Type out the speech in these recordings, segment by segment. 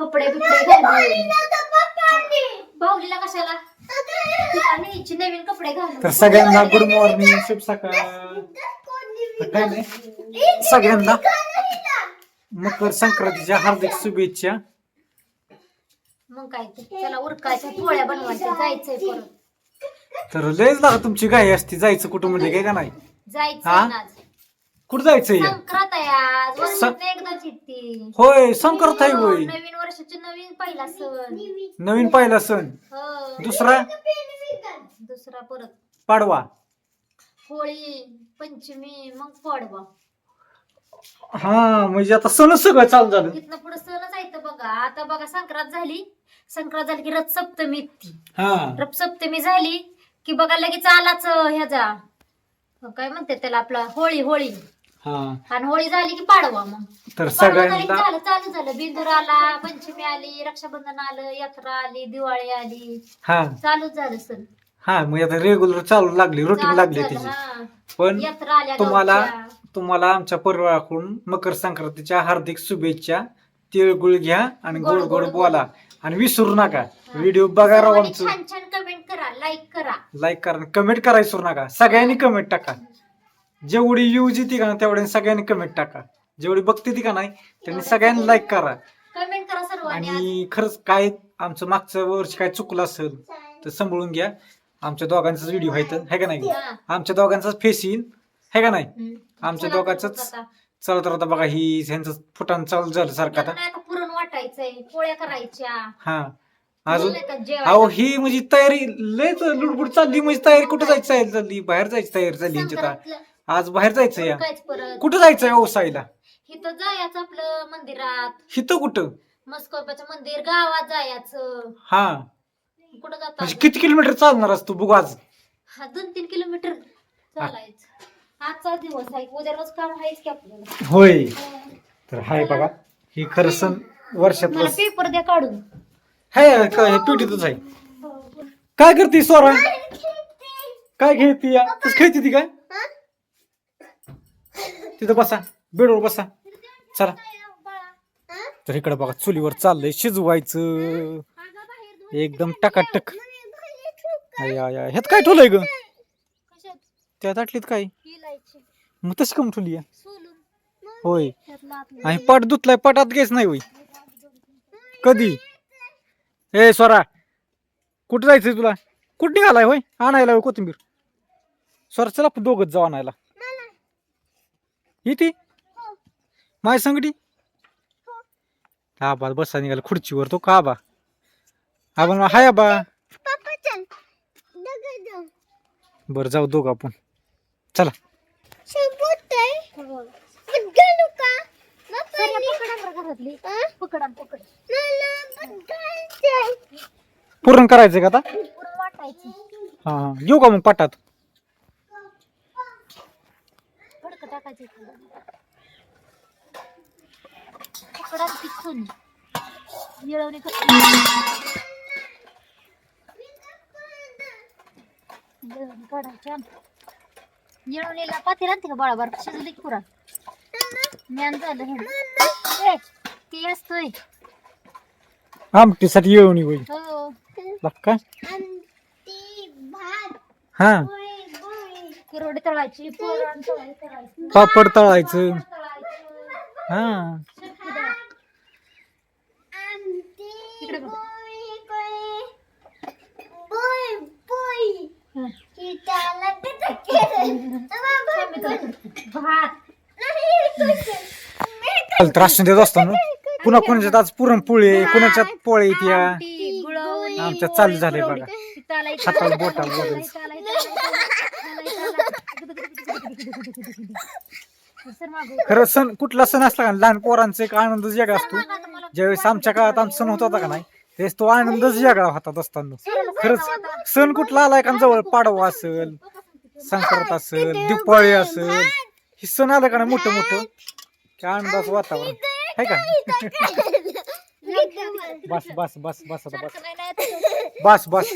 कपडे बिपडे घालून. भाऊलीला कशाला? न्यायची नवीन कपडे घालून. तर सगळ्यांना गुड मॉर्निंग शुभ सकाळ. तर काय नाही. सगळ्यांना मकर संक्रांतीच्या हार्दिक शुभेच्छा. मग काय ते? चला उरकायच्या पोळ्या बनवायच्या जायचंय परत. तर लयच लागा तुमची गाय असती जायचं कुठं म्हणजे काय का नाही? हा? आज. कुठं जायचंय? संक्रांत आहे आज. एकदाच येते. होय संक्रांत आहे होय. नवीन वर्षाचे नवीन पहिला सण. नवीन पहिला सण. हो. दुसरा? दुसरा परत. पाडवा. होळी पंचमी मग पडवा. हा म्हणजे आता सण सगळं चालू झालं. तिथनं पुढे सणच आहे तर बघा. आता बघा संक्रांत झाली. संक्रांत झाली की रथ सप्तमी येते. हा. रथ सप्तमी झाली की बघा लगेच आलाच ह्याचा. काय म्हणते त्याला आपला? होळी होळी. हा. आणि होळी झाली की पाडवा मग. तर पाडवा झाली की सगळ्यांना झालं चालू झालं. बिंदूर आला पंचमी आली रक्षाबंधन आलं यात्रा आली दिवाळी आली. हा. चालूच झालं सण. हा मग आता रेग्युलर चालू लागली रुटीन चालूच लागली झालं, त्याची हा. पण यात्रा आल्या तुम्हाला गावच्या. तुम्हाला आमच्या परिवाराकडून मकर संक्रांतीच्या हार्दिक शुभेच्छा. तिळगुळ घ्या आणि गोड गोड बोला. आणि विसरू नका. व्हिडिओ बघा राव सर्वांनी आमचं छान छान कमेंट करा लाईक करा. लाईक करा कमेंट करायला विसरू नका. सगळ्यांनी कमेंट टाका. जेवढी यूज येते का ना तेवढ्या सगळ्यांनी कमेंट टाका जेवढी बघते ती का नाही त्यांनी सगळ्यांनी लाईक करा कमेंट करा सर्वांनी. आणि खरंच काय आमचं मागच्या वर्षी काय चुकलं असेल तर सांभाळून घ्या आमच्या दोघांचाच व्हिडिओ आहे तर है का नाही. आमच्या दोघांचाच फेस येईल है का नाही. आमच्या चला दोघांच तर आता. चला तर आता बघा ही ह्यांचं फुटाण चालू झालं सारखं आता पुरण वाटायचंय पोळ्या करायच्या हा अजून अहो? ही म्हणजे तयारी लयच लुडबुड चालली म्हणजे तयारी कुठं जायची चालली बाहेर जायची तयारी चालली यांची आता. संक्रांतला आज बाहेर जायचं या. परत. कुठं जायचंय व्यवसायला इथं जायचं आपलं मंदिरात. हिथं कुठं? मस्कोबाचं मंदिर गावात जायचं. हा. कुठं जातो म्हणजे किती किलोमीटर चालणार आज तू बघू आज? हा दोन तीन किलोमीटर चालायचं. आजचा दिवस आहे. उद्या रोज काम आहेच की आपल्याला. होय. तर हाय बघा. ही खरं सण वर्षातलं मला पेपर द्या काढून. हाय काय पिटीतच आहे. काय करते स्वरा काय खेळती? या? तस खेळती ती काय? तिथं बसा बेडवर बसा. चला. तर इकडे बघा चुलीवर चाललंय शिजवायचं. एकदम टकाटक. आय ह्यात काय ठेवलंय ग? कशात त्यात आटलीत काय? मग तशी कम ठेवली होय. आणि पाट धुतलाय पाटात घ्यायच नाही होई कधी? ए स्वरा कुठं जायचंय तुला? कुठं निघालाय होय? आणायला होय कोथिंबीर. स्वरा चला दोघच जाऊ आणायला. येते? माय संगटी आबा बसा निघाला खुर्चीवर तो का आबा आबा हाय आबा बरं जाऊ दोघं आपण. चला. पूर्ण करायचंय का आता? पुरण वाटायचं. हा हा. घेऊ का मग पाटात फडकं टाकायचं येळवणी येळवणी काढायच्या येळवणीला पाती राहते का बाळा बार शिजली की पुरण ज्ञान झालं हे. ते असतोय. आमटीसाठी येऊन होईल हो. का? हा. कुरवडी तळायची पुरण तळायची करायची. पापड तळायचं तळायचं. हा इकडे बघ. हं. भात त्रास देत असताना पुन्हा कोणाच्यात आज पुरणपोळी आहे, कोणाच्यात पोळी येत्या आमटी, आमच्यात चालू कुरवडी. बघा. हाताला. सर मागं. खरं सण कुठला सण असला का लहान पोरांचा एक आनंदच वेगळा असतो ज्यावेळेस आमच्या काळात आमचा सण होता का नाही त्यावेळेस तो आनंदच वेगळा होता असताना खरंच सण कुठला आलाय का जवळ पाडवा असेल संक्रांत असेल दिवाळी असेल हे सण आलं का नाही मोठं मोठं की आनंदाचं वातावरण आहे का बस बस बस बस आता बस. बस बस.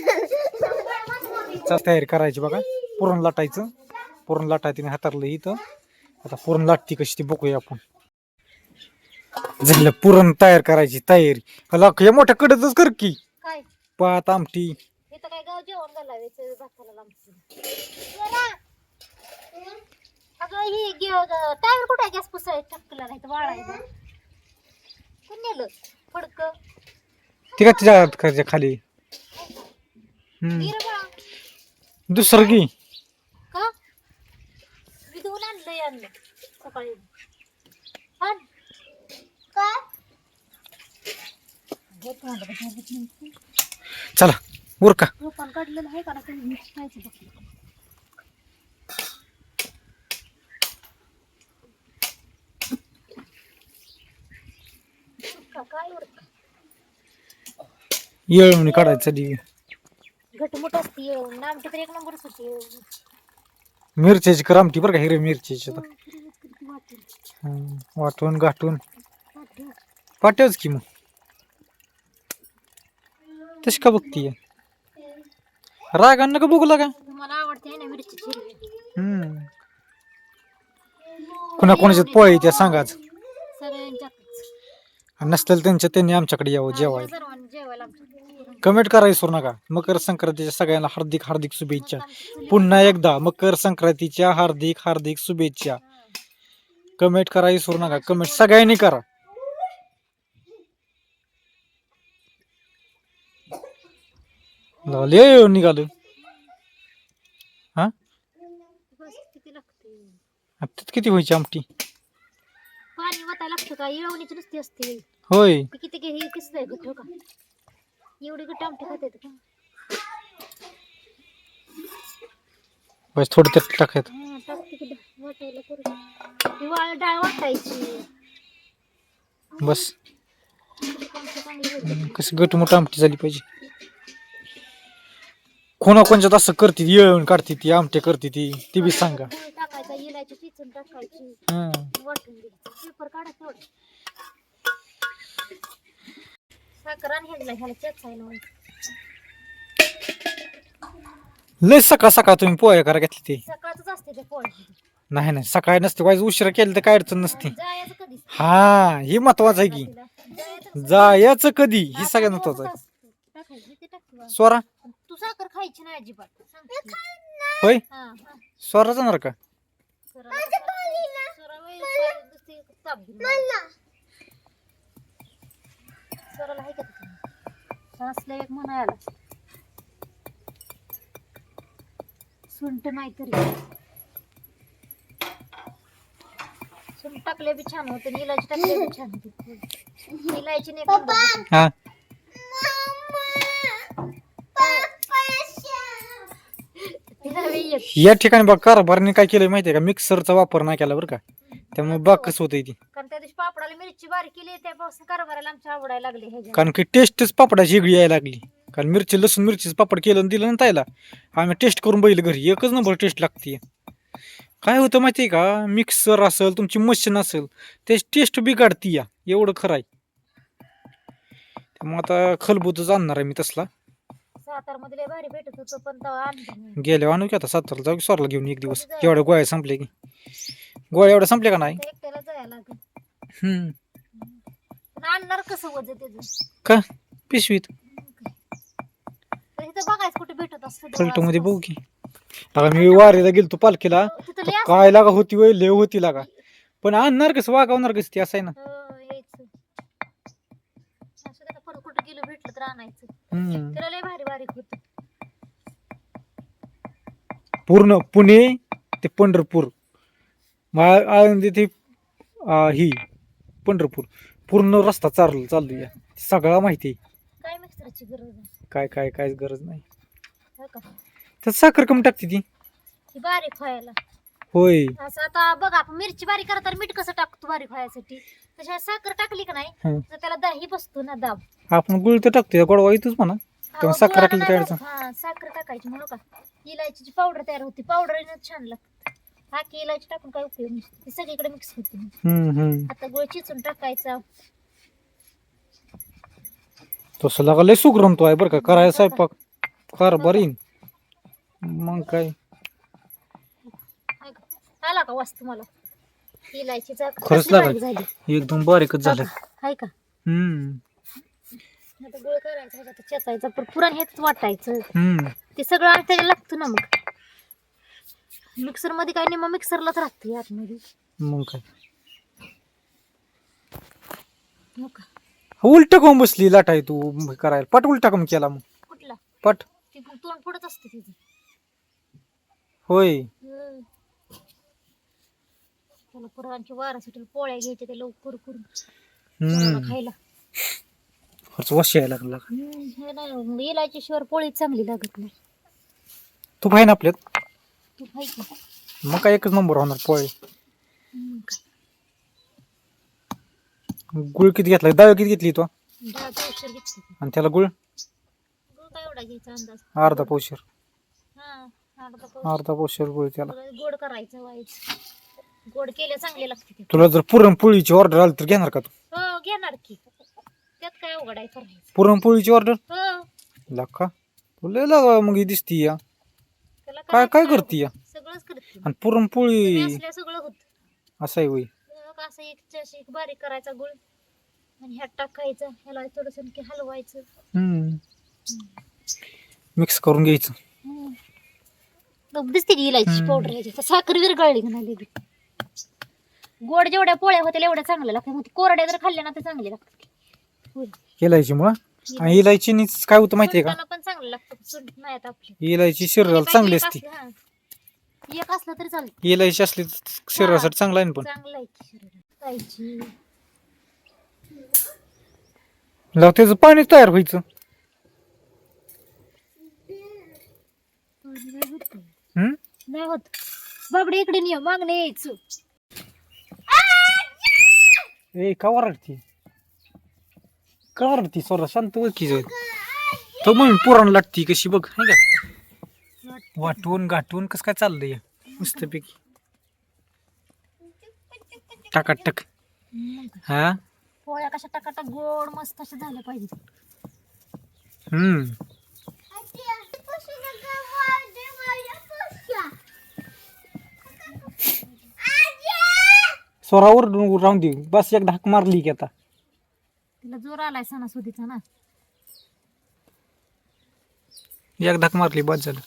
चल तयारी करायची बघा. पुरण लाटायचं. पुरण लाटायचं हातारलं इथं. आता पुरण लाटती कशी ती बघूया आपण. झालं पुरण तयार करायची तयारी. हला या मोठ्या कडतच कर की. काय? पात आमटी. इथं काय गाव जेवण घालावायचं भाताला लांबचं. अगं ही टायर कुठे गॅस पुसाय टक्कला नाही तर वाळायचं कोण नेलं? फडक. ती का तिच्या करायच्या खाली? हम्म. दुसरं की? का आणलंय आणलं सकाळी. आण. नाही. चला उरका. रोपान काढलेलं आहे का ना काही मिक्स खायचं बघ. का- काय उरतं? येळवणी काढायचं दी घटमुट असते येऊन आमची तर एक नंबरच होती येऊन. मिरच्याची कर आमटी बरं का हिरवी मिरच्याची हो. वाटून गाठून. पाठवच की मग. तशी का बघतीय रागान नका बघू लागा. तुम्हाला आवडते ना मिरची हम्म. कुणा कोणाच्यात पोळी त्या सांगाच. नसतील त्यांच्या त्यांनी आमच्याकडे यावं जेवायला. सर्वांनी जेवायला आमच्या कमेंट करा विसरू नका. मकर संक्रांतीच्या सगळ्यांना हार्दिक हार्दिक शुभेच्छा. पुन्हा एकदा मकर संक्रांतीच्या हार्दिक हार्दिक शुभेच्छा. कमेंट करा विसरू नका. कमेंट सगळ्यांनी करा. लय निघालो हा? किती लागते आता किती व्हायची आमटी? पाणी लागतं का? नुसती असते. होय. ती किती घे हे आहे गठ्ठ का? एवढी गट्ट आमटी खाते का? बस थोडं त्यात टाकायचं. हा टाकते की डा- वाटायला करू ही वाळ डाळ वाटायची. बस. आमची चांगली होती. कसं गट मोठं आमटी झाली पाहिजे. कोणा कोणच्यात असं करते येळून काढते ती आमटे करते ती ती बी सांगा. डाळ टाकायचा इलायची चिचून टाकायची. हं. वाटून द्यायची पेपर काढा तेवढं. साखर आणि ह्याला ह्याला चेचायला लावायचं. लय सकाळ सकाळ तुम्ही पोहे करा घेतली ती. सकाळच असते ते पोळी नाही नाही सकाळी नसते. वाईज उशिरा केलं तर काय अडचण नसते. जायचं कधी हा हे महत्वाचं आहे की. जायचं कधी? ही सगळ्यात महत्वाचं आहे. टाकायची ते. स्वरा तू साखर खायची नाही अजिबात. होय? हा, हा. स्वरा जाणार का? स्वराला स्वरा वय- स्वरा नुसती ताप घेऊन आली. स्वराला आहे का तिथे? असलं एक म्हणायला. सुंट नाही तरी. सुंट टाकले बी छान होते आणि इलायची टाकले बी छान होते. इलायची नाही. हा. या ठिकाणी बघ कारभारने काय केलं माहितीये का? मिक्सरचा वापर नाही केला बरं का? त्यामुळे बाकस होते ती. कारण त्या दिवशी पापडाला मिरची बारीक केली त्यापासून कारभाराला आमच्या आवडायला लागले हे कारण की टेस्टच पापडाची वेगळी यायला लागली. कारण मिरची लसूण मिरचीचं पापड केलं आणि दिलं ना ताईला. आम्ही टेस्ट करून बघितलं घरी. एकच नंबर टेस्ट लागते काय होतं माहिती आहे का? मिक्सर असेल तुमची मशीन असेल त्याची टेस्ट बिघडती या एवढं खरं आहे. त्यामुळे आता खलबूतच आणणार आहे मी तसला. सातारमध्ये लय भारी भेटत होतं पण तेव्हा आणलं नाही. गेल्यावर आणू की आता सातारला. जाऊ की घेऊन एक दिवस. एवढ्या गोळ्या संपले की. गोळ्या एवढ्या संपल्या का नाही? आता एकट्याला जायला लागेल. हम्म. पण आणणार कसं वज त्याचं? का? पिशवीत. तर इथं बघायचं कुठे भेटत असतं फलटो मध्ये बघू की. आता मी वारीला गेलतो पालखीला. तिथं लय असतं. काय लागा होती. वय? लय होती लागा. पण आणणार कसं? वागवणार कसं ती? असं आहे ना. हो, यायचं. असं त्याला परत कुठं गेलं भेटलं तर आणायचं. हम्म. त्याला लय भारी बारीक होत. पूर्ण पुणे ते पंढरपूर. मा- आळंदी ते आ, ही पंढरपूर. पूर्ण रस्ता चालू चालू या. सगळा माहिती आहे. काय मिक्सरची गरज आहे? काय काय काय गरज नाही. हो का? त्यात साखर कमी टाकते ती. ती बारीक व्हायला. होय. असं आता बघ आपण मिरची बारीक करत तर मीठ कसं टाकतो बारीक व्हायसाठी? तशा साखर टाकली का नाही हं. तर त्याला दही बसतो ना दाब. आपण गुळ तर टाकतो गोडवा येतोच म्हणा. तेव्हा अहो, साखर गुळाला टाकली नाही काय. अडचण? हा साखर टाकायची म्हणू का? इलायचीची पावडर तयार होती पावडर छान लागते. हा की इलायची टाकून काय उपयोग नसतो ती सगळीकडे मिक्स होते. हम्म हम्म. आता गुळ चिचून टाकायचा. तसं लागा लय सुग्रमतो आहे बरं का. करायला स्वयंपाक. कार बरीन मग काय? आला का वास तुम्हाला? इलायचीचा खरंच कसली बारीक एकदम बारीकच झालं हाय का? हम्म. आता गुळ करायचा ह्याच्यात चेचायचा पण पुरण हेच वाटायचं. हम्म. ते सगळं आणि त्याला लागतं ना मग. मिक्सरमध्ये काय नाही मग मिक्सरलाच राहते आतमध्ये मग काय? हो का? उलट कोण बसली लाटाय तू करायला. पट उलटा कम केला मग. कुठला? पट. ते तोंड पुढत असते तिचं होय. हं. त्याला पुरांची वारासाठी पोळ्या घ्यायच्या ते लवकर करून. हम्म. खायला. खर्च वश यायला लागला. हे नाही इलायची शिवर पोळी चांगली लागत नाही. तू पाहिजे ना आपल्यात? तू खाय की? मग काय एकच नंबर होणार पोळे. गुळ किती घेतला? डाळ किती घेतली तो? डाळ पावशेर घेतली. ती. आणि त्याला गुळ? गूळ काय एवढा घ्यायचा अंदाज. अर्धा पावशेर हा अर्धा पावशेर अर्धा पावशेर गुळ त्याला. थोडं गोड करायचं व्हायचं. गोड केले चांगले लागते ते. तुला जर पुरणपोळीची ऑर्डर आली तर घेणार का तू? हो घेणार की. त्यात काय अवघड आहे करायचं. पुरणपोळीची ऑर्डर हो. लाका तुला लागा मग ही दिसती या. त्याला काय काय करती या? सगळंच करते. आणि पुरणपोळी असल्या सगळं होत. असं आहे होय असं एक चशी एक बारीक करायचा गुळ. आणि ह्यात टाकायचं. ह्याला थोडस हलवायचं. मिक्स करून घ्यायचं. दिसते की इलायची. पावडर ह्याची साखर विरघळली का नाही गोड जेवढ्या पोळ्या होत्या एवढ्या चांगल्या लागतात मग ते कोरड्या जर खाल्ल्या ना ते चांगले लागतात होय. इलायची मुळं आणि इलायचीनी काय होतं माहितीये का? पण चांगलं लागतं. नाही आपली. इलायची शरीराला चांगली असते. एक असलं- तरी चालतं. इलायची असली तर शरीरासाठी चांगला आहे ना पण. चांगलं आहे की शरीराला. खायची लाव त्याचं पाणी तयार व्हायचं. नाही होत. हम्म? नाही होत. बाबडे इकडे निय मागणे यायचं. ए का वरडती का वरडती सोरा शांत ओळखी तो मग पुराण लागती कशी बघ है का वाटून गाठून कसं काय चाललंय मस्तपैकी टाकाटक. हा पोळ्या कशा टाकाटा गोड मस्त अशा झाल्या पाहिजे. हम्म. ओरडून राहून दे. बस एक धाक मारली की आता. तिला जोर आलाय सणासुदीचा ना. एक धाक मारली बस झालं.